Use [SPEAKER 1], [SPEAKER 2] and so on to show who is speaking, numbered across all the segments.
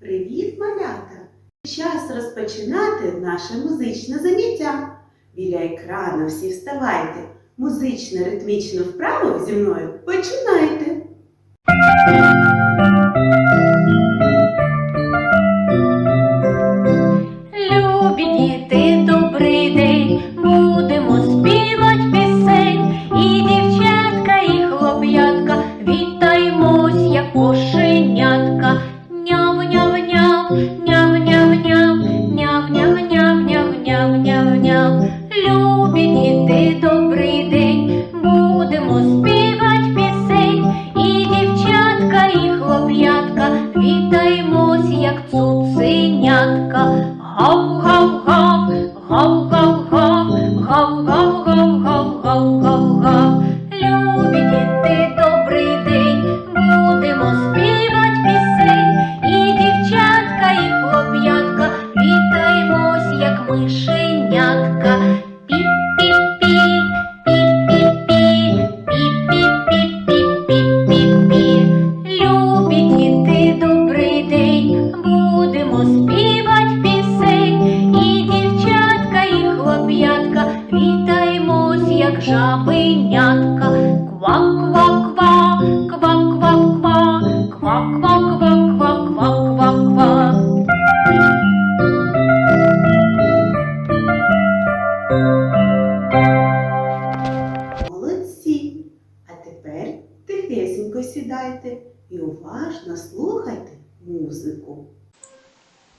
[SPEAKER 1] Привіт, малята! Час розпочинати наше музичне заняття. Біля екрану всі вставайте. Музично ритмічну вправу зі мною починайте.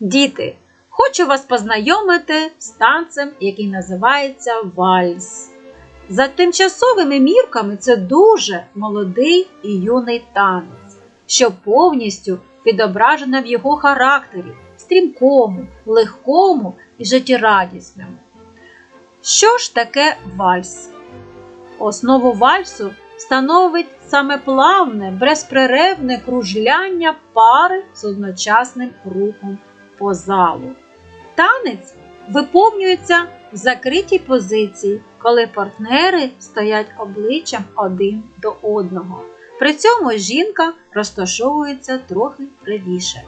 [SPEAKER 2] Діти,
[SPEAKER 3] хочу вас познайомити з танцем, який називається вальс. За тимчасовими мірками це дуже молодий і юний танець, що повністю відображено в його характері, стрімкому, легкому і життєрадісному. Що ж таке вальс? Основу вальсу становить саме плавне, безперервне кружляння пари з одночасним рухом по залу. Танець виповнюється в закритій позиції, коли партнери стоять обличчям один до одного. При цьому жінка розташовується трохи правіше.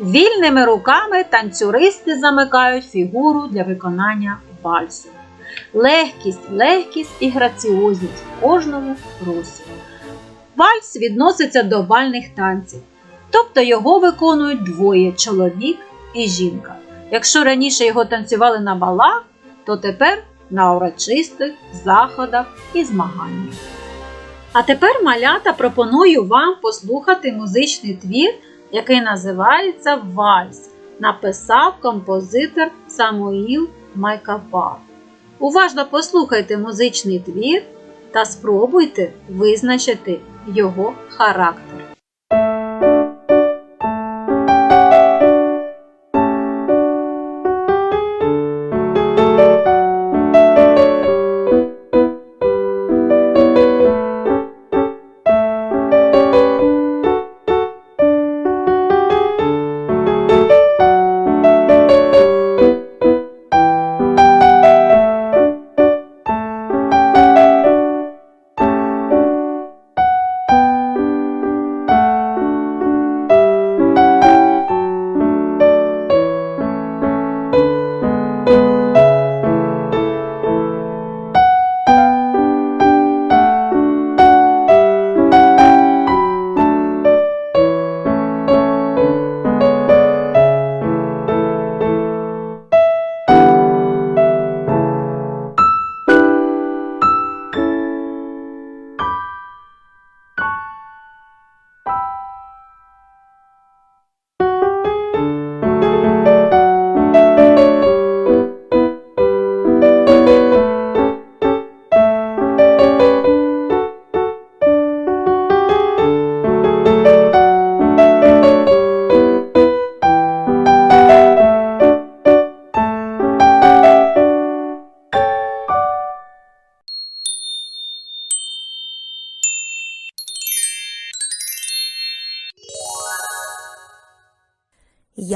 [SPEAKER 3] Вільними руками танцюристи замикають фігуру для виконання вальсу. Легкість, легкість і граціозність в кожному русі. Вальс відноситься до бальних танців, тобто його виконують двоє чоловік і жінка. Якщо раніше його танцювали на балах, то тепер на урочистих заходах і змаганнях. А тепер малята пропоную вам послухати музичний твір, який називається Вальс. Написав композитор Самуїл Майкапар. Уважно послухайте музичний твір та спробуйте визначити його характер.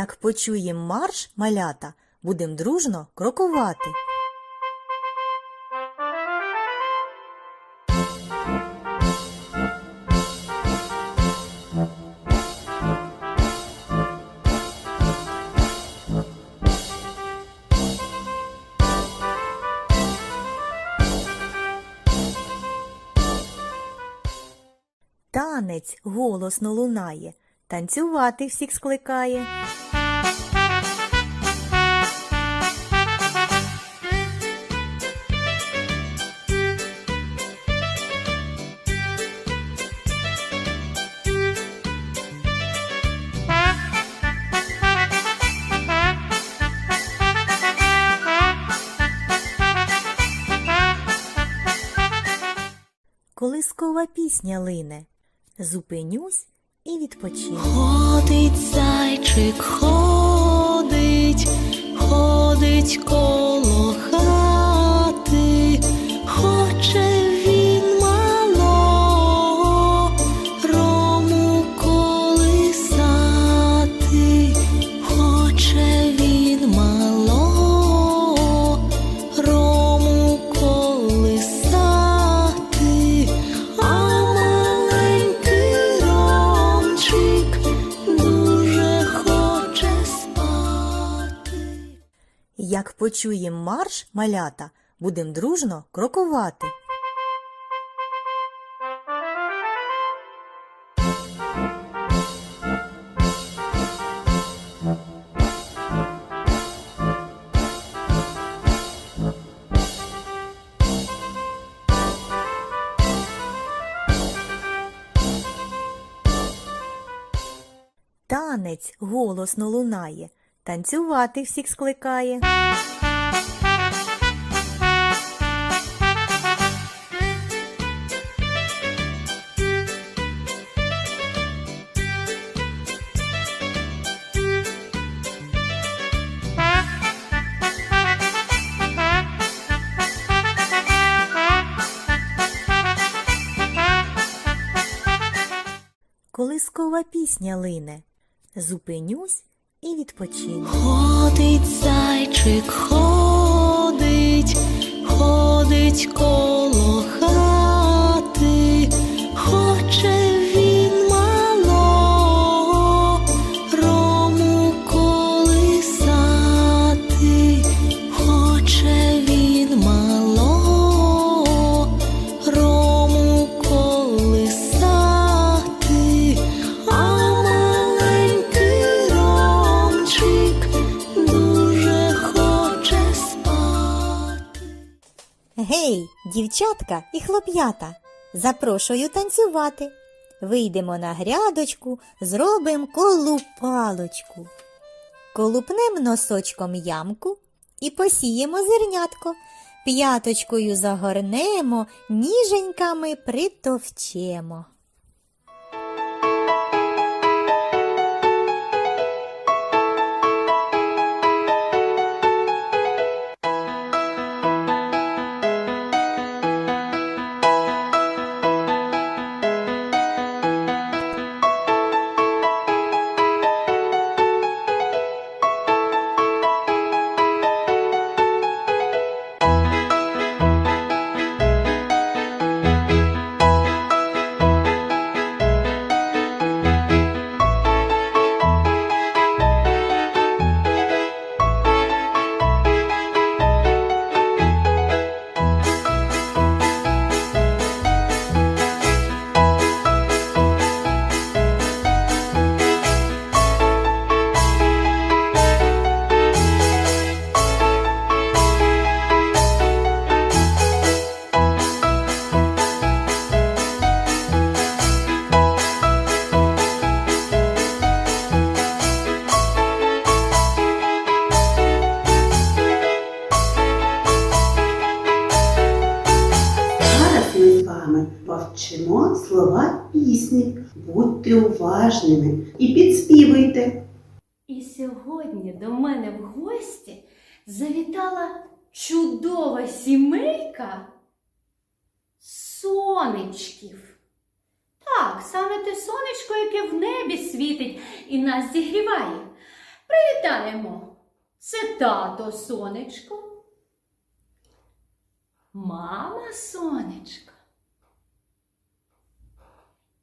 [SPEAKER 4] Як почуєм марш малята, будем дружно крокувати. Танець голосно лунає, танцювати всіх скликає. Колискова пісня лине. Зупинюсь і відпочину.
[SPEAKER 5] Ходить зайчик, ходить, ходить коло хати, хоче
[SPEAKER 4] почуєм марш, малята, будем дружно крокувати. Танець голосно лунає, танцювати всіх скликає. Колискова пісня лине. Зупинюсь і відпочину.
[SPEAKER 5] Ходить зайчик, ходить, ходить коло хати, хоче
[SPEAKER 4] дівчатка і хлоп'ята, запрошую танцювати. Вийдемо на грядочку, зробимо колупалочку. Колупнем носочком ямку і посіємо зернятко. П'яточкою загорнемо, ніженьками притовчемо.
[SPEAKER 1] Повчимо слова пісні. Будьте уважними і підспівуйте.
[SPEAKER 2] І сьогодні до мене в гості завітала чудова сімейка сонечків. Так, саме те сонечко, яке в небі світить і нас зігріває. Привітаємо! Це тато сонечко, мама сонечко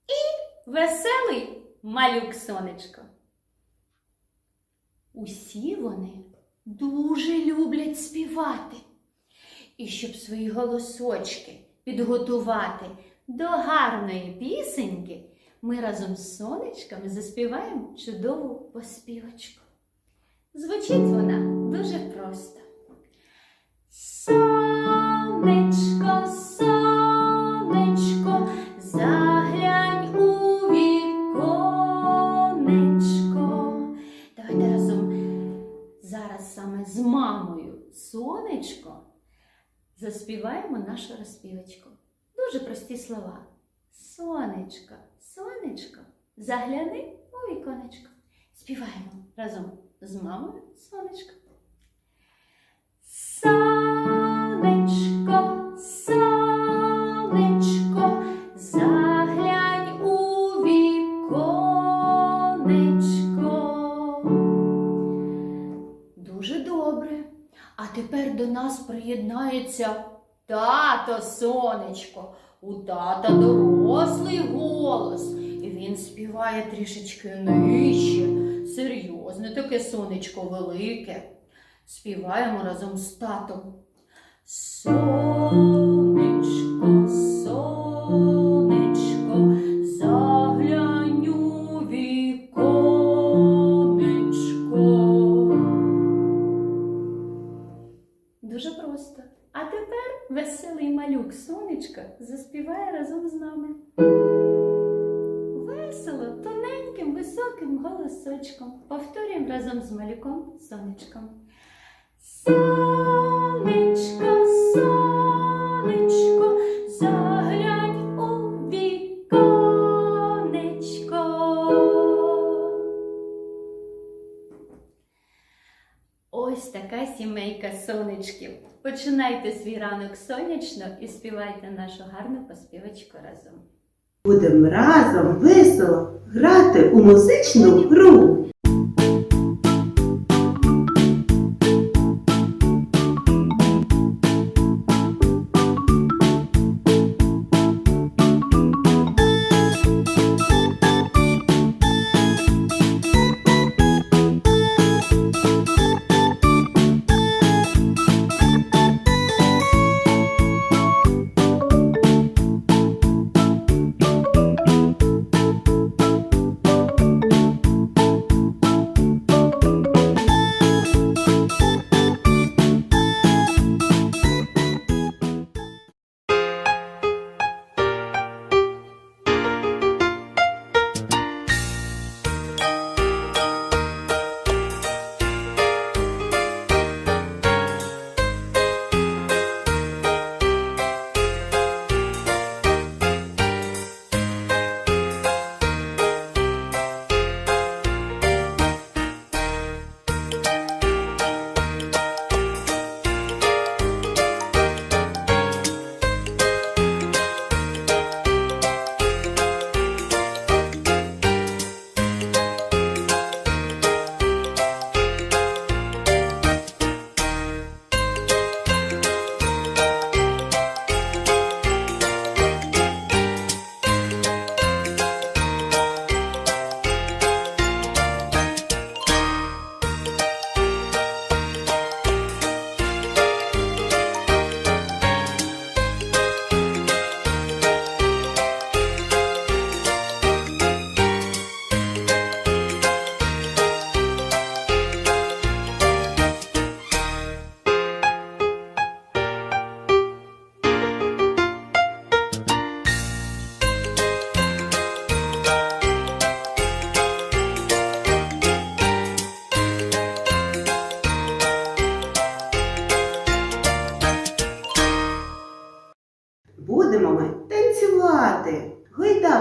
[SPEAKER 2] і веселий малюк сонечко. Усі вони дуже люблять співати. І щоб свої голосочки підготувати До гарної пісеньки ми разом з сонечками заспіваємо чудову поспівочку. Звучить вона дуже просто. Сонечко, сонечко, заспіваємо нашу розпівочку. Дуже прості слова. Сонечко, сонечко, загляни у віконечко. Співаємо разом з мамою сонечко. Сонечко, сонечко, заглянь у віконечко. До нас приєднається тато сонечко. У тата дорослий голос, і він співає трішечки нижче. Серйозне таке сонечко велике. Співаємо разом з татом. Сонечко, малюк сонечко заспіває разом з нами. Весело, тоненьким, високим голосочком. Повторюємо разом з малюком сонечком. Сонечко, сонечко, сімейка сонечків. Починайте свій ранок сонячно і співайте нашу гарну поспівочку разом.
[SPEAKER 1] Будемо разом весело грати у музичну гру.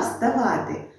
[SPEAKER 1] Вставати.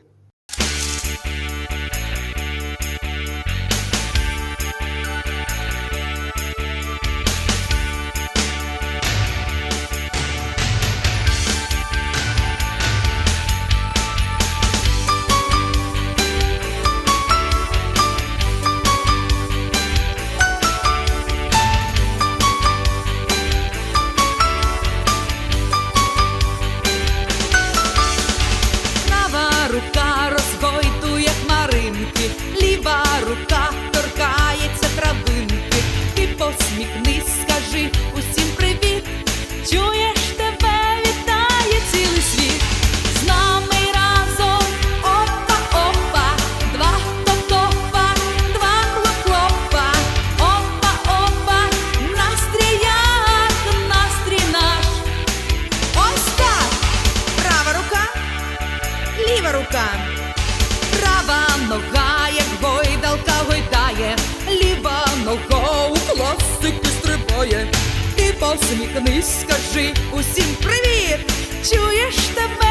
[SPEAKER 6] рука, права нога, як гойдалка гойдає, ліва нога у класики стрибає. Ти посміхнись, скажи усім привіт, чуєш тебе?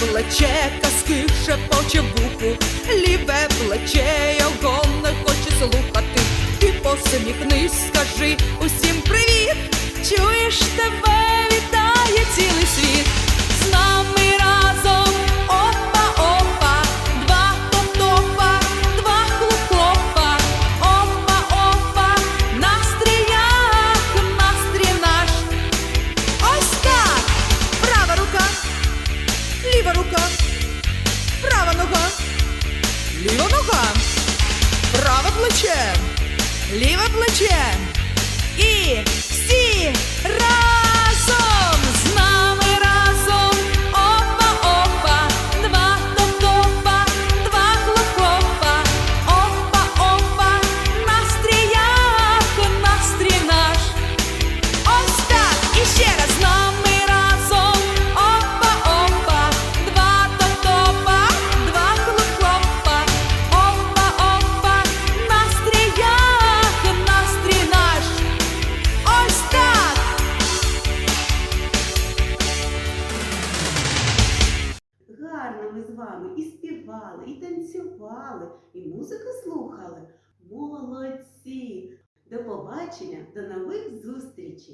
[SPEAKER 6] плече, казки шепоче вуху, ліве плече його не хоче слухати. Ти посміхнись, скажи усім привіт, чуєш тебе, вітає цілий світ з нами. ліве плече. І
[SPEAKER 1] Зустрічі.